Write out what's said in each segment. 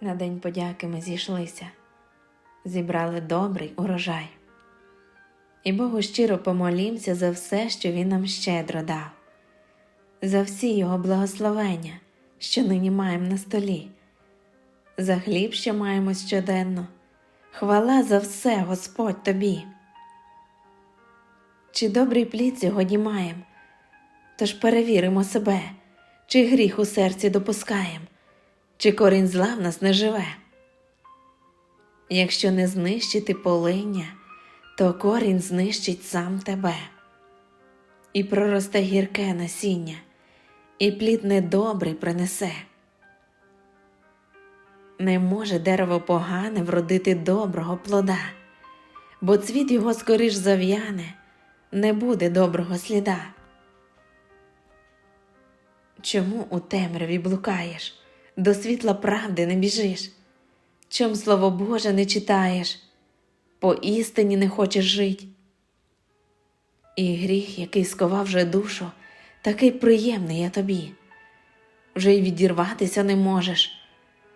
На день подяки ми зійшлися, зібрали добрий урожай. І Богу щиро помолімся за все, що Він нам щедро дав, за всі Його благословення, що нині маємо на столі, за хліб, що маємо щоденно. Хвала за все, Господь тобі. Чи добрий плід сьогодні маємо? Тож перевіримо себе, чи гріх у серці допускаєм, чи корінь зла в нас не живе. Якщо не знищити полиння, то корінь знищить сам тебе, і проросте гірке насіння, і плід недобрий принесе. Не може дерево погане вродити доброго плода, бо цвіт його скоріш зав'яне, не буде доброго сліда. Чому у темряві блукаєш, до світла правди не біжиш? Чом слово Боже не читаєш, по істині не хочеш жить? І гріх, який сковав вже душу, такий приємний я тобі, вже й відірватися не можеш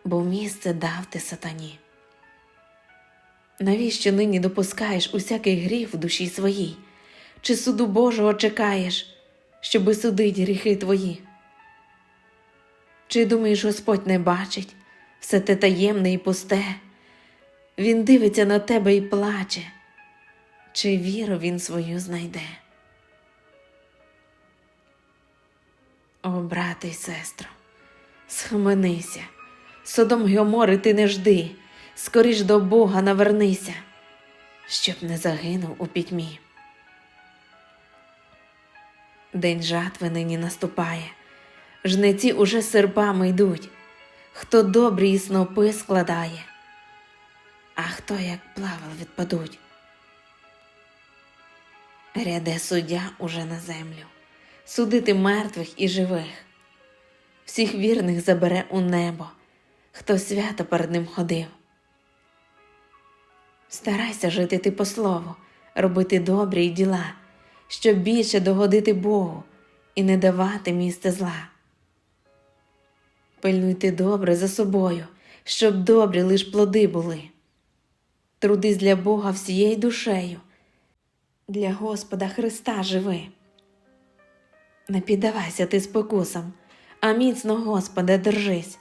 бо місце дав ти сатані. Навіщо нині допускаєш усякий гріх в душі своїй, чи суду Божого чекаєш, щоби судить гріхи твої? Чи думаєш, Господь не бачить все те таємне і пусте? Він дивиться на тебе і плаче, чи віру він свою знайде? О, брате й сестро, схаменися. Содом Геомори ти не жди, скоріш до Бога навернися, щоб не загинув у пітьмі. День жатви нині наступає, жниці уже серпами йдуть, хто добрі снопи складає, а хто, як плавал, відпадуть. Ряде суддя уже на землю, судити мертвих і живих, всіх вірних забере у небо хто свято перед ним ходив. Старайся жити ти по слову, робити добрі діла, щоб більше догодити Богу і не давати місце зла. Пильнуйте добре за собою, щоб добрі лиш плоди були. Трудись для Бога всією душею, для Господа Христа живи. Не піддавайся ти спокусам, а міцно Господа держись.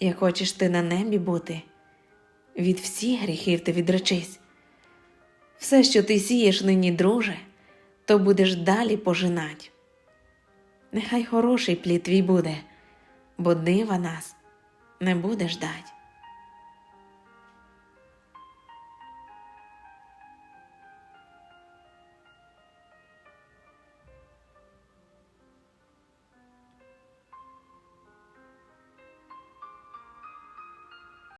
Як хочеш ти на небі бути, від всіх гріхів ти відречись. Все, що ти сієш нині, друже, то будеш далі пожинать. Нехай хороший плід твій буде, бо дива нас не буде ждать.